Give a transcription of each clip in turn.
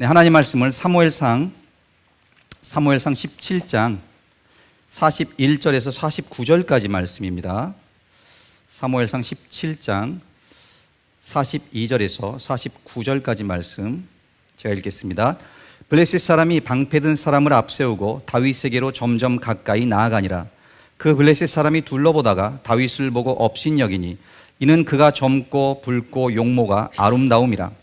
네, 하나님 말씀을 사무엘상 사무엘상 17장 41절에서 49절까지 말씀입니다. 사무엘상 17장 42절에서 49절까지 말씀 제가 읽겠습니다. 블레셋 사람이 방패든 사람을 앞세우고 다윗에게로 점점 가까이 나아가니라. 그 블레셋 사람이 둘러보다가 다윗을 보고 업신여기니 이는 그가 젊고 붉고 용모가 아름다움이라.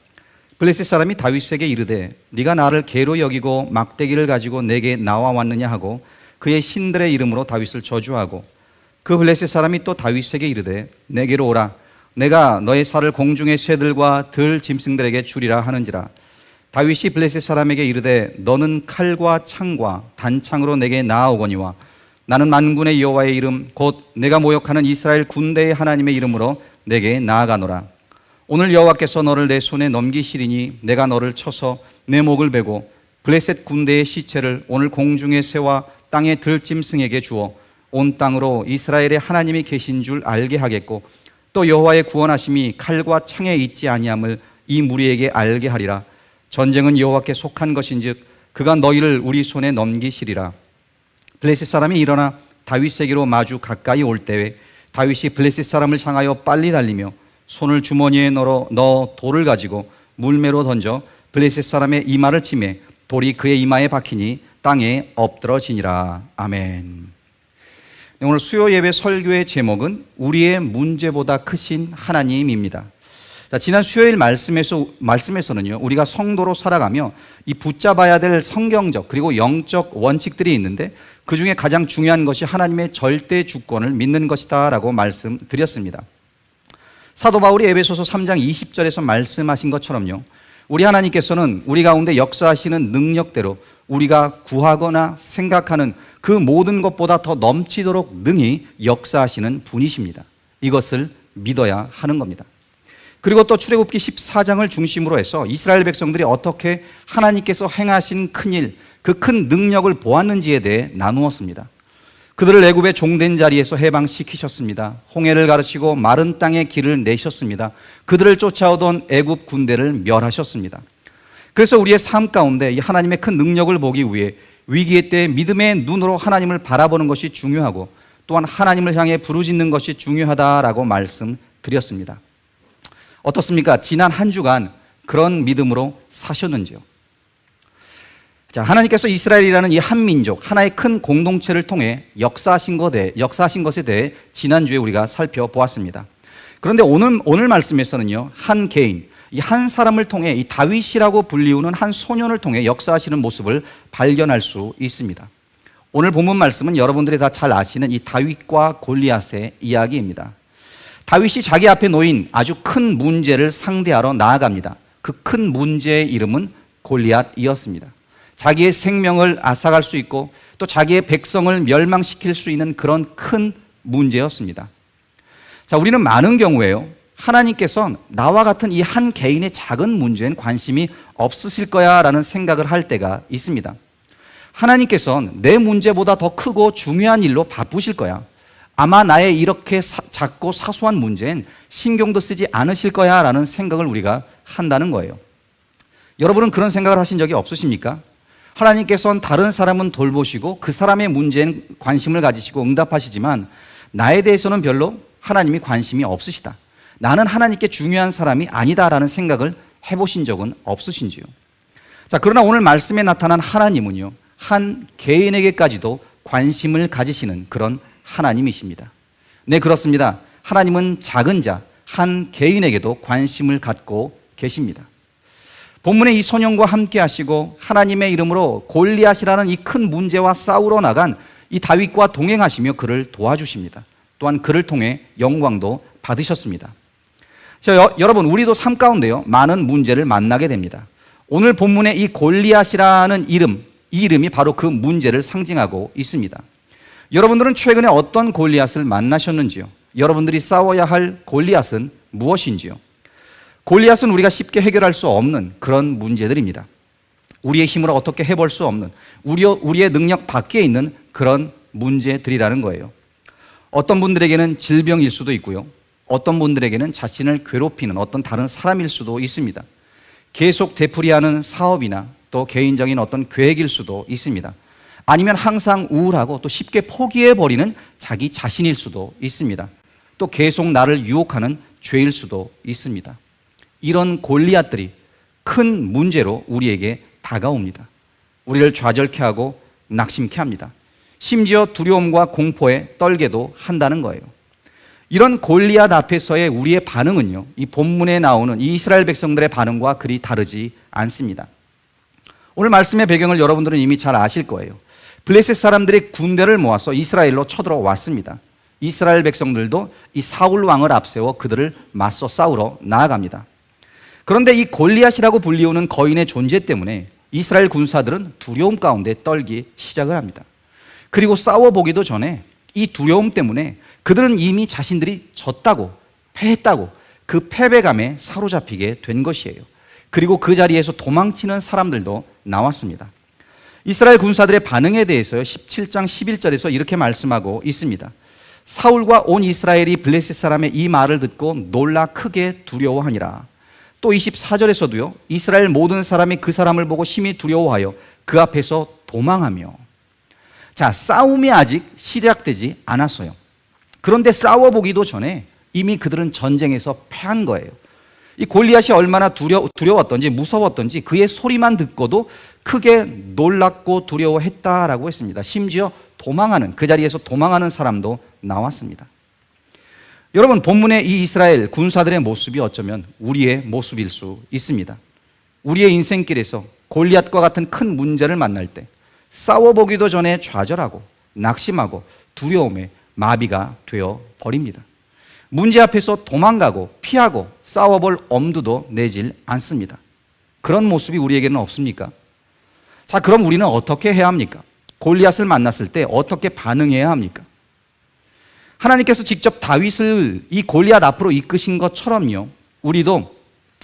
블레셋 사람이 다윗에게 이르되 네가 나를 개로 여기고 막대기를 가지고 내게 나와 왔느냐 하고 그의 신들의 이름으로 다윗을 저주하고 그 블레셋 사람이 또 다윗에게 이르되 내게로 오라. 내가 너의 살을 공중의 새들과 들 짐승들에게 주리라 하는지라. 다윗이 블레셋 사람에게 이르되 너는 칼과 창과 단창으로 내게 나아오거니와 나는 만군의 여호와의 이름 곧 내가 모욕하는 이스라엘 군대의 하나님의 이름으로 내게 나아가노라 오늘 여호와께서 너를 내 손에 넘기시리니 내가 너를 쳐서 내 목을 베고 블레셋 군대의 시체를 오늘 공중의 새와 땅의 들짐승에게 주어 온 땅으로 이스라엘의 하나님이 계신 줄 알게 하겠고 또 여호와의 구원하심이 칼과 창에 있지 아니함을 이 무리에게 알게 하리라. 전쟁은 여호와께 속한 것인즉 그가 너희를 우리 손에 넘기시리라. 블레셋 사람이 일어나 다윗에게로 마주 가까이 올 때에 다윗이 블레셋 사람을 향하여 빨리 달리며 손을 주머니에 넣어 넣어 돌을 가지고 물매로 던져 블레셋 사람의 이마를 치매 돌이 그의 이마에 박히니 땅에 엎드러지니라 아멘. 네, 오늘 수요 예배 설교의 제목은 우리의 문제보다 크신 하나님입니다. 자, 지난 수요일 말씀에서 말씀에서는요. 우리가 성도로 살아가며 이 붙잡아야 될 성경적 그리고 영적 원칙들이 있는데 그 중에 가장 중요한 것이 하나님의 절대 주권을 믿는 것이다라고 말씀드렸습니다. 사도 바울이 에베소서 3장 20절에서 말씀하신 것처럼요. 우리 하나님께서는 우리 가운데 역사하시는 능력대로 우리가 구하거나 생각하는 그 모든 것보다 더 넘치도록 능히 역사하시는 분이십니다. 이것을 믿어야 하는 겁니다. 그리고 또 출애굽기 14장을 중심으로 해서 이스라엘 백성들이 어떻게 하나님께서 행하신 큰 일, 그 큰 능력을 보았는지에 대해 나누었습니다. 그들을 애굽의 종된 자리에서 해방시키셨습니다. 홍해를 가르치고 마른 땅에 길을 내셨습니다. 그들을 쫓아오던 애굽 군대를 멸하셨습니다. 그래서 우리의 삶 가운데 이 하나님의 큰 능력을 보기 위해 위기의 때 믿음의 눈으로 하나님을 바라보는 것이 중요하고 또한 하나님을 향해 부르짖는 것이 중요하다라고 말씀드렸습니다. 어떻습니까? 지난 한 주간 그런 믿음으로 사셨는지요? 자, 하나님께서 이스라엘이라는 이 한 민족, 하나의 큰 공동체를 통해 역사하신 것에, 역사하신 것에 대해 지난주에 우리가 살펴보았습니다. 그런데 오늘, 오늘 말씀에서는요, 한 개인, 이 한 사람을 통해 이 다윗이라고 불리우는 한 소년을 통해 역사하시는 모습을 발견할 수 있습니다. 오늘 본문 말씀은 여러분들이 다 잘 아시는 이 다윗과 골리앗의 이야기입니다. 다윗이 자기 앞에 놓인 아주 큰 문제를 상대하러 나아갑니다. 그 큰 문제의 이름은 골리앗이었습니다. 자기의 생명을 앗아갈 수 있고 또 자기의 백성을 멸망시킬 수 있는 그런 큰 문제였습니다. 자, 우리는 많은 경우에요. 하나님께서 나와 같은 이 한 개인의 작은 문제엔 관심이 없으실 거야 라는 생각을 할 때가 있습니다. 하나님께서는 내 문제보다 더 크고 중요한 일로 바쁘실 거야. 아마 나의 이렇게 사, 작고 사소한 문제엔 신경도 쓰지 않으실 거야 라는 생각을 우리가 한다는 거예요. 여러분은 그런 생각을 하신 적이 없으십니까? 하나님께서는 다른 사람은 돌보시고 그 사람의 문제엔 관심을 가지시고 응답하시지만 나에 대해서는 별로 하나님이 관심이 없으시다. 나는 하나님께 중요한 사람이 아니다라는 생각을 해보신 적은 없으신지요? 자, 그러나 오늘 말씀에 나타난 하나님은요, 한 개인에게까지도 관심을 가지시는 그런 하나님이십니다. 네, 그렇습니다. 하나님은 작은 자, 한 개인에게도 관심을 갖고 계십니다. 본문에 이 소년과 함께 하시고 하나님의 이름으로 골리앗이라는 이 큰 문제와 싸우러 나간 이 다윗과 동행하시며 그를 도와주십니다. 또한 그를 통해 영광도 받으셨습니다. 자, 여, 여러분, 우리도 삶 가운데요, 많은 문제를 만나게 됩니다. 오늘 본문에 이 골리앗이라는 이름, 이 이름이 바로 그 문제를 상징하고 있습니다. 여러분들은 최근에 어떤 골리앗을 만나셨는지요? 여러분들이 싸워야 할 골리앗은 무엇인지요? 골리앗은 우리가 쉽게 해결할 수 없는 그런 문제들입니다. 우리의 힘으로 어떻게 해볼 수 없는 우리의 능력 밖에 있는 그런 문제들이라는 거예요. 어떤 분들에게는 질병일 수도 있고요. 어떤 분들에게는 자신을 괴롭히는 어떤 다른 사람일 수도 있습니다. 계속 되풀이하는 사업이나 또 개인적인 어떤 계획일 수도 있습니다. 아니면 항상 우울하고 또 쉽게 포기해버리는 자기 자신일 수도 있습니다. 또 계속 나를 유혹하는 죄일 수도 있습니다. 이런 골리앗들이 큰 문제로 우리에게 다가옵니다. 우리를 좌절케 하고 낙심케 합니다. 심지어 두려움과 공포에 떨게도 한다는 거예요. 이런 골리앗 앞에서의 우리의 반응은요, 이 본문에 나오는 이 이스라엘 백성들의 반응과 그리 다르지 않습니다. 오늘 말씀의 배경을 여러분들은 이미 잘 아실 거예요. 블레셋 사람들이 군대를 모아서 이스라엘로 쳐들어왔습니다. 이스라엘 백성들도 이 사울 왕을 앞세워 그들을 맞서 싸우러 나아갑니다. 그런데 이 골리앗이라고 불리우는 거인의 존재 때문에 이스라엘 군사들은 두려움 가운데 떨기 시작을 합니다. 그리고 싸워보기도 전에 이 두려움 때문에 그들은 이미 자신들이 졌다고 패했다고 그 패배감에 사로잡히게 된 것이에요. 그리고 그 자리에서 도망치는 사람들도 나왔습니다. 이스라엘 군사들의 반응에 대해서 17장 11절에서 이렇게 말씀하고 있습니다. 사울과 온 이스라엘이 블레셋 사람의 이 말을 듣고 놀라 크게 두려워하니라. 또 24절에서도요. 이스라엘 모든 사람이 그 사람을 보고 심히 두려워하여 그 앞에서 도망하며 자, 싸움이 아직 시작되지 않았어요. 그런데 싸워 보기도 전에 이미 그들은 전쟁에서 패한 거예요. 이 골리앗이 얼마나 두려, 두려웠던지 무서웠던지 그의 소리만 듣고도 크게 놀랐고 두려워했다라고 했습니다. 심지어 도망하는 그 자리에서 도망하는 사람도 나왔습니다. 여러분 본문의 이 이스라엘 군사들의 모습이 어쩌면 우리의 모습일 수 있습니다. 우리의 인생길에서 골리앗과 같은 큰 문제를 만날 때 싸워보기도 전에 좌절하고 낙심하고 두려움에 마비가 되어 버립니다. 문제 앞에서 도망가고 피하고 싸워볼 엄두도 내질 않습니다. 그런 모습이 우리에게는 없습니까? 자, 그럼 우리는 어떻게 해야 합니까? 골리앗을 만났을 때 어떻게 반응해야 합니까? 하나님께서 직접 다윗을 이 골리앗 앞으로 이끄신 것처럼요. 우리도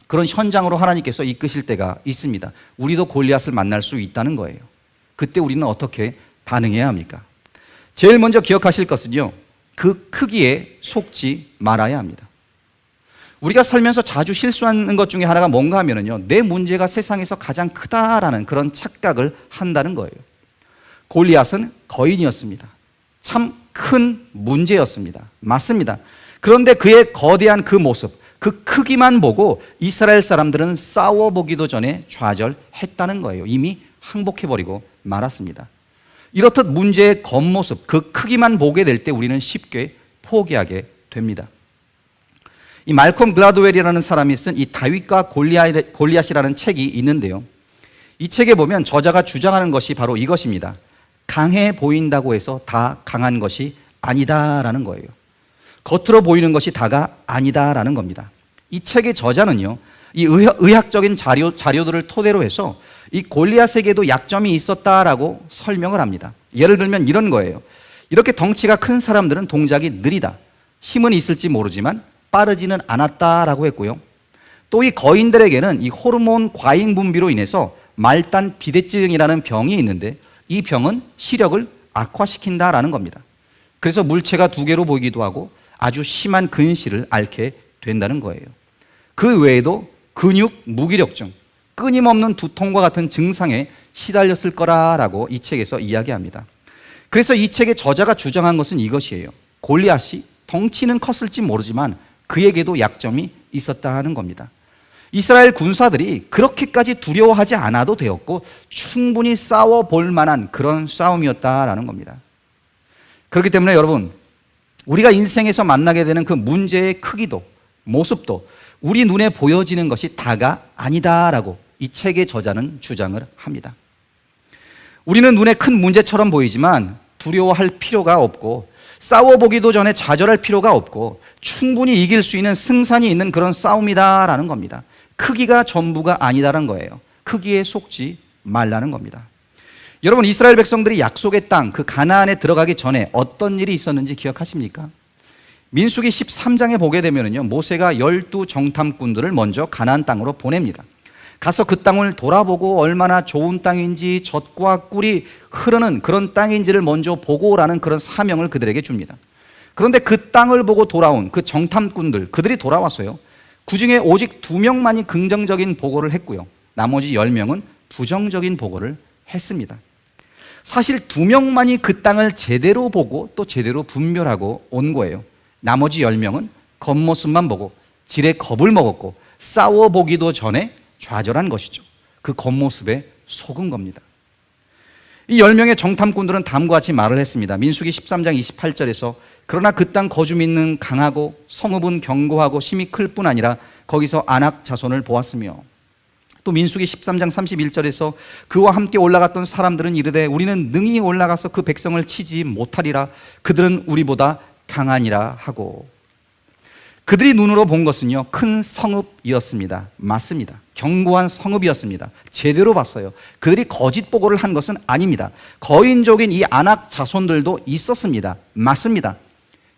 그런 현장으로 하나님께서 이끄실 때가 있습니다. 우리도 골리앗을 만날 수 있다는 거예요. 그때 우리는 어떻게 반응해야 합니까? 제일 먼저 기억하실 것은요. 그 크기에 속지 말아야 합니다. 우리가 살면서 자주 실수하는 것 중에 하나가 뭔가 하면은요. 내 문제가 세상에서 가장 크다라는 그런 착각을 한다는 거예요. 골리앗은 거인이었습니다. 참 큰 문제였습니다. 맞습니다. 그런데 그의 거대한 그 모습, 그 크기만 보고 이스라엘 사람들은 싸워보기도 전에 좌절했다는 거예요. 이미 항복해버리고 말았습니다. 이렇듯 문제의 겉모습, 그 크기만 보게 될 때 우리는 쉽게 포기하게 됩니다. 이 말콤 글라드웰이라는 사람이 쓴 이 다윗과 골리앗, 골리앗이라는 책이 있는데요. 이 책에 보면 저자가 주장하는 것이 바로 이것입니다. 강해 보인다고 해서 다 강한 것이 아니다라는 거예요. 겉으로 보이는 것이 다가 아니다라는 겁니다. 이 책의 저자는요, 이 의학, 적인 자료, 자료들을 토대로 해서 이 골리앗에게도 약점이 있었다라고 설명을 합니다. 예를 들면 이런 거예요. 이렇게 덩치가 큰 사람들은 동작이 느리다. 힘은 있을지 모르지만 빠르지는 않았다라고 했고요. 또 이 거인들에게는 이 호르몬 과잉 분비로 인해서 말단 비대증이라는 병이 있는데 이 병은 시력을 악화시킨다라는 겁니다. 그래서 물체가 두 개로 보이기도 하고 아주 심한 근시를 앓게 된다는 거예요. 그 외에도 근육 무기력증, 끊임없는 두통과 같은 증상에 시달렸을 거라라고 이 책에서 이야기합니다. 그래서 이 책의 저자가 주장한 것은 이것이에요. 골리앗이 덩치는 컸을지 모르지만 그에게도 약점이 있었다 는 겁니다. 이스라엘 군사들이 그렇게까지 두려워하지 않아도 되었고 충분히 싸워 볼 만한 그런 싸움이었다라는 겁니다. 그렇기 때문에 여러분, 우리가 인생에서 만나게 되는 그 문제의 크기도 모습도 우리 눈에 보여지는 것이 다가 아니다라고 이 책의 저자는 주장을 합니다. 우리는 눈에 큰 문제처럼 보이지만 두려워할 필요가 없고 싸워보기도 전에 좌절할 필요가 없고 충분히 이길 수 있는 승산이 있는 그런 싸움이다라는 겁니다. 크기가 전부가 아니다라는 거예요. 크기에 속지 말라는 겁니다. 여러분 이스라엘 백성들이 약속의 땅 그 가나안에 들어가기 전에 어떤 일이 있었는지 기억하십니까? 민수기 13장에 보게 되면요. 모세가 열두 정탐꾼들을 먼저 가나안 땅으로 보냅니다. 가서 그 땅을 돌아보고 얼마나 좋은 땅인지 젖과 꿀이 흐르는 그런 땅인지를 먼저 보고 오라는 그런 사명을 그들에게 줍니다. 그런데 그 땅을 보고 돌아온 그 정탐꾼들, 그들이 돌아왔어요. 그 중에 오직 두 명만이 긍정적인 보고를 했고요. 나머지 열 명은 부정적인 보고를 했습니다. 사실 두 명만이 그 땅을 제대로 보고 또 제대로 분별하고 온 거예요. 나머지 열 명은 겉모습만 보고 질에 겁을 먹었고 싸워보기도 전에 좌절한 것이죠. 그 겉모습에 속은 겁니다. 이열 명의 정탐꾼들은 다음과 같이 말을 했습니다. 민수기 13장 28절에서 그러나 그 땅 거주 있는 강하고 성읍은 견고하고 힘이 클 뿐 아니라 거기서 안악 자손을 보았으며 또 민수기 13장 31절에서 그와 함께 올라갔던 사람들은 이르되 우리는 능히 올라가서 그 백성을 치지 못하리라 그들은 우리보다 강하니라 하고 그들이 눈으로 본 것은요 큰 성읍이었습니다. 맞습니다. 견고한 성읍이었습니다. 제대로 봤어요. 그들이 거짓 보고를 한 것은 아닙니다. 거인족인 이 안악 자손들도 있었습니다. 맞습니다.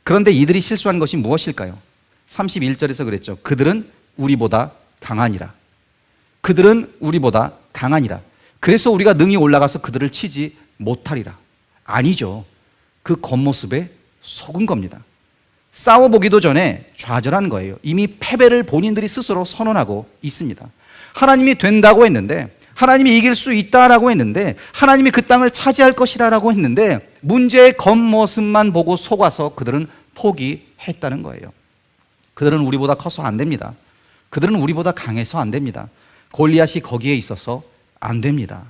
그런데 이들이 실수한 것이 무엇일까요? 31절에서 그랬죠. 그들은 우리보다 강하니라. 그들은 우리보다 강하니라. 그래서 우리가 능히 올라가서 그들을 치지 못하리라. 아니죠. 그 겉모습에 속은 겁니다. 싸워보기도 전에 좌절한 거예요. 이미 패배를 본인들이 스스로 선언하고 있습니다. 하나님이 된다고 했는데, 하나님이 이길 수 있다라고 했는데, 하나님이 그 땅을 차지할 것이라고 했는데, 문제의 겉모습만 보고 속아서 그들은 포기했다는 거예요. 그들은 우리보다 커서 안 됩니다. 그들은 우리보다 강해서 안 됩니다. 골리앗이 거기에 있어서 안 됩니다.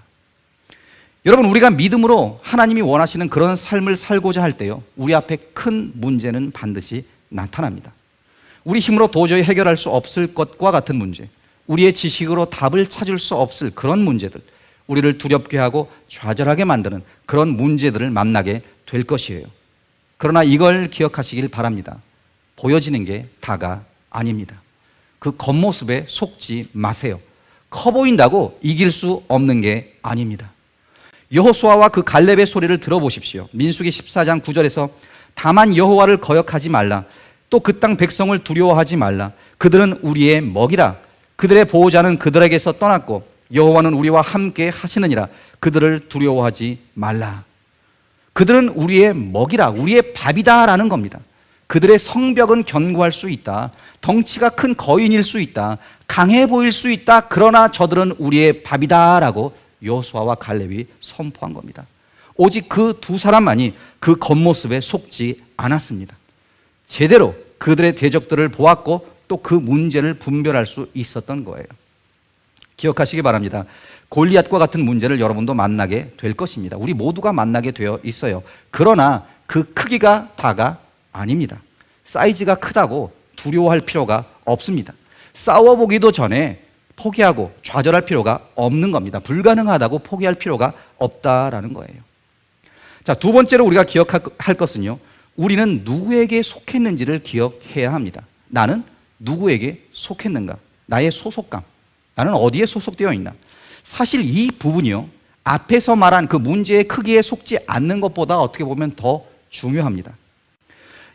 여러분 우리가 믿음으로 하나님이 원하시는 그런 삶을 살고자 할 때요. 우리 앞에 큰 문제는 반드시 나타납니다. 우리 힘으로 도저히 해결할 수 없을 것과 같은 문제, 우리의 지식으로 답을 찾을 수 없을 그런 문제들, 우리를 두렵게 하고 좌절하게 만드는 그런 문제들을 만나게 될 것이에요. 그러나 이걸 기억하시길 바랍니다. 보여지는 게 다가 아닙니다. 그 겉모습에 속지 마세요. 커 보인다고 이길 수 없는 게 아닙니다. 여호수아와 그 갈렙의 소리를 들어보십시오. 민수기 14장 9절에서 다만 여호와를 거역하지 말라. 또 그 땅 백성을 두려워하지 말라. 그들은 우리의 먹이라. 그들의 보호자는 그들에게서 떠났고 여호와는 우리와 함께 하시느니라. 그들을 두려워하지 말라. 그들은 우리의 먹이라. 우리의 밥이다라는 겁니다. 그들의 성벽은 견고할 수 있다. 덩치가 큰 거인일 수 있다. 강해 보일 수 있다. 그러나 저들은 우리의 밥이다라고 여호수아와 갈렙이 선포한 겁니다. 오직 그 두 사람만이 그 겉모습에 속지 않았습니다. 제대로 그들의 대적들을 보았고 또 그 문제를 분별할 수 있었던 거예요. 기억하시기 바랍니다. 골리앗과 같은 문제를 여러분도 만나게 될 것입니다. 우리 모두가 만나게 되어 있어요. 그러나 그 크기가 다가 아닙니다. 사이즈가 크다고 두려워할 필요가 없습니다. 싸워보기도 전에 포기하고 좌절할 필요가 없는 겁니다. 불가능하다고 포기할 필요가 없다라는 거예요. 자, 두 번째로 우리가 기억할 것은요. 우리는 누구에게 속했는지를 기억해야 합니다. 나는 누구에게 속했는가? 나의 소속감. 나는 어디에 소속되어 있나? 사실 이 부분이요. 앞에서 말한 그 문제의 크기에 속지 않는 것보다 어떻게 보면 더 중요합니다.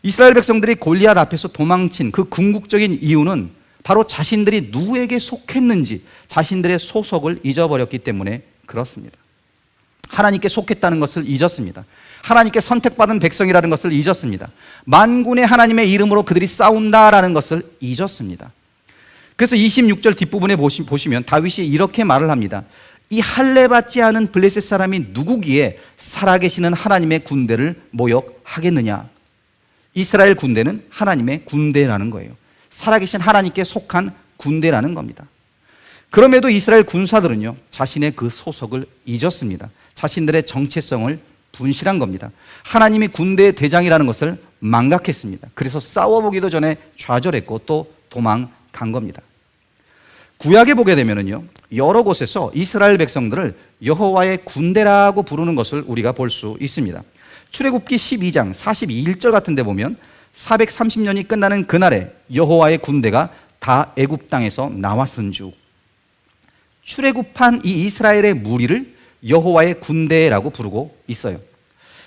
이스라엘 백성들이 골리앗 앞에서 도망친 그 궁극적인 이유는 바로 자신들이 누구에게 속했는지 자신들의 소속을 잊어버렸기 때문에 그렇습니다. 하나님께 속했다는 것을 잊었습니다. 하나님께 선택받은 백성이라는 것을 잊었습니다. 만군의 하나님의 이름으로 그들이 싸운다라는 것을 잊었습니다. 그래서 26절 뒷부분에 보시면 다윗이 이렇게 말을 합니다. 이 할례 받지 않은 블레셋 사람이 누구기에 살아계시는 하나님의 군대를 모욕하겠느냐? 이스라엘 군대는 하나님의 군대라는 거예요. 살아계신 하나님께 속한 군대라는 겁니다. 그럼에도 이스라엘 군사들은요, 자신의 그 소속을 잊었습니다. 자신들의 정체성을 분실한 겁니다. 하나님이 군대의 대장이라는 것을 망각했습니다. 그래서 싸워보기도 전에 좌절했고 또 도망간 겁니다. 구약에 보게 되면은요, 여러 곳에서 이스라엘 백성들을 여호와의 군대라고 부르는 것을 우리가 볼 수 있습니다. 출애굽기 12장 42절 같은 데 보면 430년이 끝나는 그날에 여호와의 군대가 다 애굽 땅에서 나왔은즉 출애굽한 이 이스라엘의 무리를 여호와의 군대라고 부르고 있어요.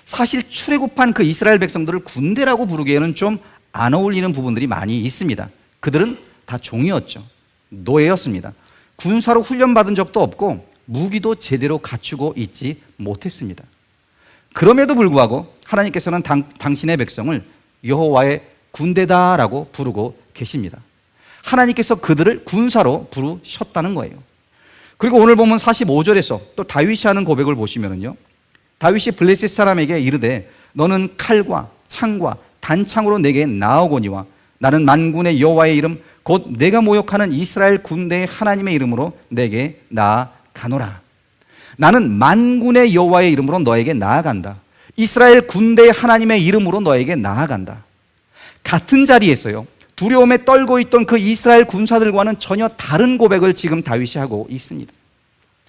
사실 출애굽한 그 이스라엘 백성들을 군대라고 부르기에는 좀 안 어울리는 부분들이 많이 있습니다. 그들은 다 종이었죠. 노예였습니다. 군사로 훈련받은 적도 없고 무기도 제대로 갖추고 있지 못했습니다. 그럼에도 불구하고 하나님께서는 당, 당신의 백성을 여호와의 군대다라고 부르고 계십니다. 하나님께서 그들을 군사로 부르셨다는 거예요. 그리고 오늘 보면 45절에서 또 다윗이 하는 고백을 보시면은요. 다윗이 블레셋 사람에게 이르되 너는 칼과 창과 단창으로 내게 나오거니와 나는 만군의 여호와의 이름 곧 내가 모욕하는 이스라엘 군대의 하나님의 이름으로 내게 나아가노라. 나는 만군의 여호와의 이름으로 너에게 나아간다. 이스라엘 군대의 하나님의 이름으로 너에게 나아간다. 같은 자리에서요. 두려움에 떨고 있던 그 이스라엘 군사들과는 전혀 다른 고백을 지금 다윗이 하고 있습니다.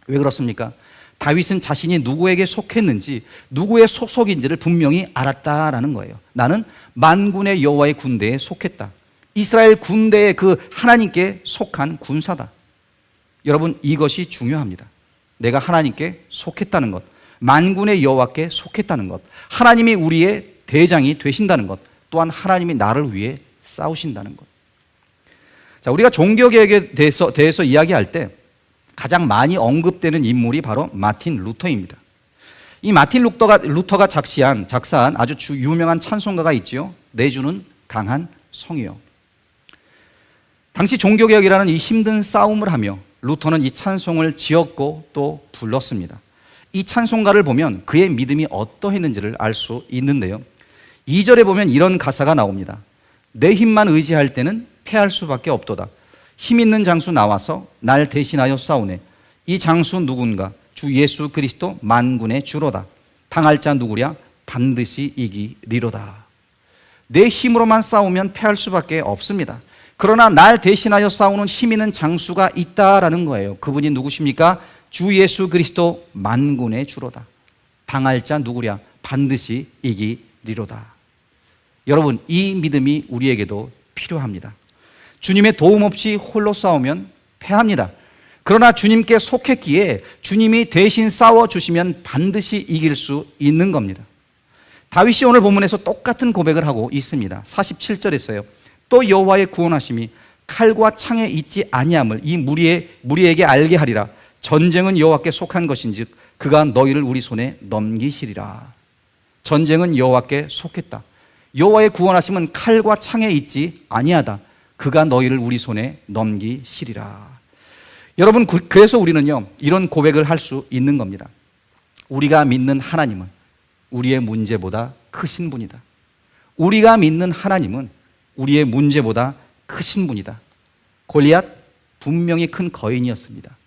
왜 그렇습니까? 다윗은 자신이 누구에게 속했는지 누구의 소속인지를 분명히 알았다라는 거예요. 나는 만군의 여호와의 군대에 속했다. 이스라엘 군대의 그 하나님께 속한 군사다. 여러분 이것이 중요합니다. 내가 하나님께 속했다는 것, 만군의 여호와께 속했다는 것, 하나님이 우리의 대장이 되신다는 것, 또한 하나님이 나를 위해 싸우신다는 것. 자, 우리가 종교 개혁에 대해서 대해서 이야기할 때 가장 많이 언급되는 인물이 바로 마틴 루터입니다. 이 마틴 루터가 루터가 작시한 작사한 아주 주, 유명한 찬송가가 있지요. 내주는 강한 성이요. 당시 종교 개혁이라는 이 힘든 싸움을 하며 루터는 이 찬송을 지었고 또 불렀습니다. 이 찬송가를 보면 그의 믿음이 어떠했는지를 알 수 있는데요. 2절에 보면 이런 가사가 나옵니다. 내 힘만 의지할 때는 패할 수밖에 없도다. 힘 있는 장수 나와서 날 대신하여 싸우네. 이 장수 누군가? 주 예수 그리스도 만군의 주로다. 당할 자 누구랴? 반드시 이기리로다. 내 힘으로만 싸우면 패할 수밖에 없습니다. 그러나 날 대신하여 싸우는 힘 있는 장수가 있다라는 거예요. 그분이 누구십니까? 주 예수 그리스도 만군의 주로다. 당할 자 누구랴? 반드시 이기리로다. 여러분, 이 믿음이 우리에게도 필요합니다. 주님의 도움 없이 홀로 싸우면 패합니다. 그러나 주님께 속했기에 주님이 대신 싸워 주시면 반드시 이길 수 있는 겁니다. 다윗이 오늘 본문에서 똑같은 고백을 하고 있습니다. 47절에서요. 또 여호와의 구원하심이 칼과 창에 있지 아니함을 이 무리에 무리에게 알게 하리라. 전쟁은 여호와께 속한 것인즉 그가 너희를 우리 손에 넘기시리라. 전쟁은 여호와께 속했다. 여호와의 구원하심은 칼과 창에 있지 아니하다. 그가 너희를 우리 손에 넘기시리라. 여러분 그- 그래서 우리는요 이런 고백을 할 수 있는 겁니다. 우리가 믿는 하나님은 우리의 문제보다 크신 분이다. 우리가 믿는 하나님은 우리의 문제보다 크신 분이다. 골리앗 분명히 큰 거인이었습니다.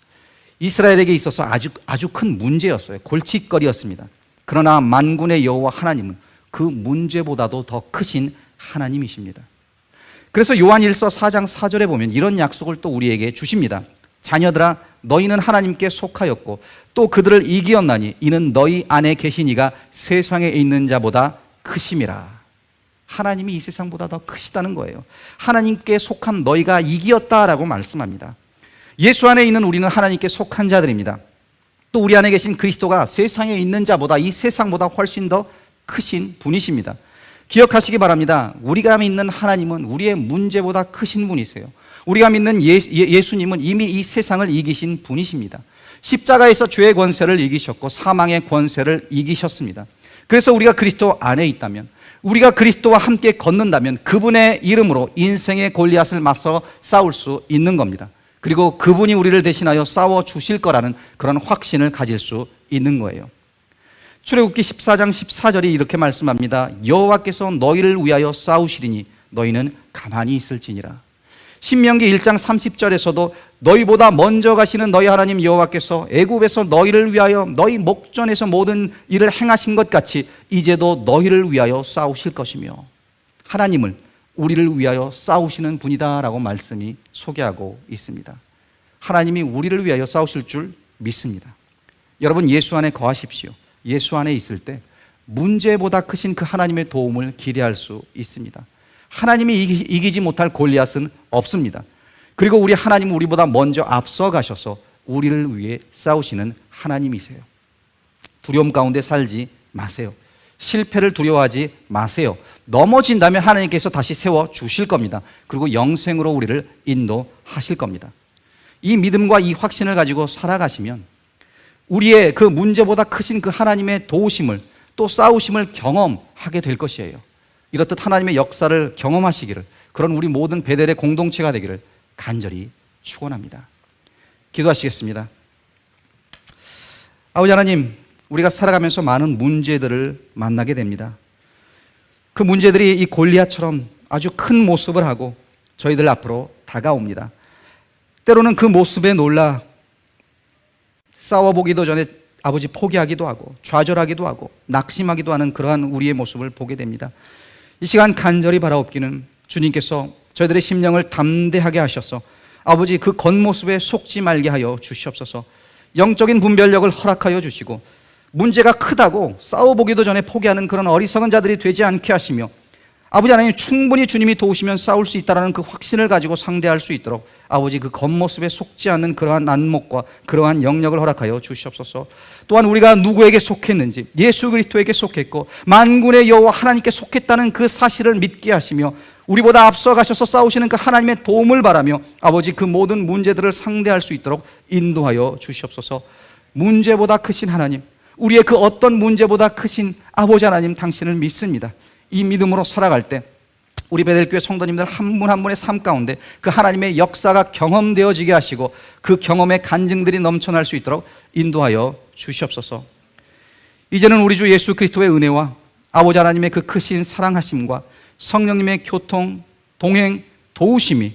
이스라엘에게 있어서 아주 아주 큰 문제였어요. 골칫거리였습니다. 그러나 만군의 여호와 하나님은 그 문제보다도 더 크신 하나님이십니다. 그래서 요한 1서 4장 4절에 보면 이런 약속을 또 우리에게 주십니다. 자녀들아 너희는 하나님께 속하였고 또 그들을 이기었나니 이는 너희 안에 계신 이가 세상에 있는 자보다 크심이라. 하나님이 이 세상보다 더 크시다는 거예요. 하나님께 속한 너희가 이기었다라고 말씀합니다. 예수 안에 있는 우리는 하나님께 속한 자들입니다. 또 우리 안에 계신 그리스도가 세상에 있는 자보다 이 세상보다 훨씬 더 크신 분이십니다. 기억하시기 바랍니다. 우리가 믿는 하나님은 우리의 문제보다 크신 분이세요. 우리가 믿는 예, 예수님은 이미 이 세상을 이기신 분이십니다. 십자가에서 죄의 권세를 이기셨고 사망의 권세를 이기셨습니다. 그래서 우리가 그리스도 안에 있다면 우리가 그리스도와 함께 걷는다면 그분의 이름으로 인생의 골리앗을 맞서 싸울 수 있는 겁니다. 그리고 그분이 우리를 대신하여 싸워 주실 거라는 그런 확신을 가질 수 있는 거예요. 출애굽기 14장 14절이 이렇게 말씀합니다. 여호와께서 너희를 위하여 싸우시리니 너희는 가만히 있을지니라. 신명기 1장 30절에서도 너희보다 먼저 가시는 너희 하나님 여호와께서 애굽에서 너희를 위하여 너희 목전에서 모든 일을 행하신 것 같이 이제도 너희를 위하여 싸우실 것이며 하나님을 우리를 위하여 싸우시는 분이다라고 말씀이 소개하고 있습니다. 하나님이 우리를 위하여 싸우실 줄 믿습니다. 여러분 예수 안에 거하십시오. 예수 안에 있을 때 문제보다 크신 그 하나님의 도움을 기대할 수 있습니다. 하나님이 이기, 지 못할 골리앗은 없습니다. 그리고 우리 하나님은 우리보다 먼저 앞서 가셔서 우리를 위해 싸우시는 하나님이세요. 두려움 가운데 살지 마세요. 실패를 두려워하지 마세요. 넘어진다면 하나님께서 다시 세워 주실 겁니다. 그리고 영생으로 우리를 인도하실 겁니다. 이 믿음과 이 확신을 가지고 살아가시면 우리의 그 문제보다 크신 그 하나님의 도우심을 또 싸우심을 경험하게 될 것이에요. 이렇듯 하나님의 역사를 경험하시기를 그런 우리 모든 베델의 공동체가 되기를 간절히 축원합니다. 기도하시겠습니다. 아버지 하나님, 우리가 살아가면서 많은 문제들을 만나게 됩니다. 그 문제들이 이 골리앗처럼 아주 큰 모습을 하고 저희들 앞으로 다가옵니다. 때로는 그 모습에 놀라 싸워보기도 전에 아버지 포기하기도 하고 좌절하기도 하고 낙심하기도 하는 그러한 우리의 모습을 보게 됩니다. 이 시간 간절히 바라옵기는 주님께서 저희들의 심령을 담대하게 하셔서 아버지 그 겉모습에 속지 말게 하여 주시옵소서 영적인 분별력을 허락하여 주시고 문제가 크다고 싸워보기도 전에 포기하는 그런 어리석은 자들이 되지 않게 하시며 아버지 하나님 충분히 주님이 도우시면 싸울 수 있다라는 그 확신을 가지고 상대할 수 있도록 아버지 그 겉모습에 속지 않는 그러한 안목과 그러한 영역을 허락하여 주시옵소서. 또한 우리가 누구에게 속했는지 예수 그리스도에게 속했고 만군의 여호와 하나님께 속했다는 그 사실을 믿게 하시며 우리보다 앞서 가셔서 싸우시는 그 하나님의 도움을 바라며 아버지 그 모든 문제들을 상대할 수 있도록 인도하여 주시옵소서. 문제보다 크신 하나님, 우리의 그 어떤 문제보다 크신 아버지 하나님 당신을 믿습니다. 이 믿음으로 살아갈 때 우리 베델교회 성도님들 한 분 한 분의 삶 가운데 그 하나님의 역사가 경험되어지게 하시고 그 경험의 간증들이 넘쳐날 수 있도록 인도하여 주시옵소서. 이제는 우리 주 예수 그리스도의 은혜와 아버지 하나님의 그 크신 사랑하심과 성령님의 교통, 동행, 도우심이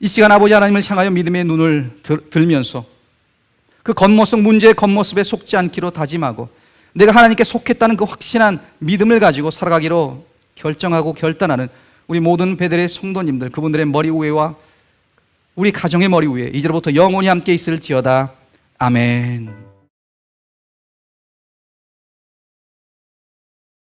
이 시간 아버지 하나님을 향하여 믿음의 눈을 들, 들면서 그 겉모습 문제의 겉모습에 속지 않기로 다짐하고 내가 하나님께 속했다는 그 확신한 믿음을 가지고 살아가기로 결정하고 결단하는 우리 모든 베델의 성도님들 그분들의 머리 위에와 우리 가정의 머리 위에 이제로부터 영원히 함께 있을 지어다 아멘.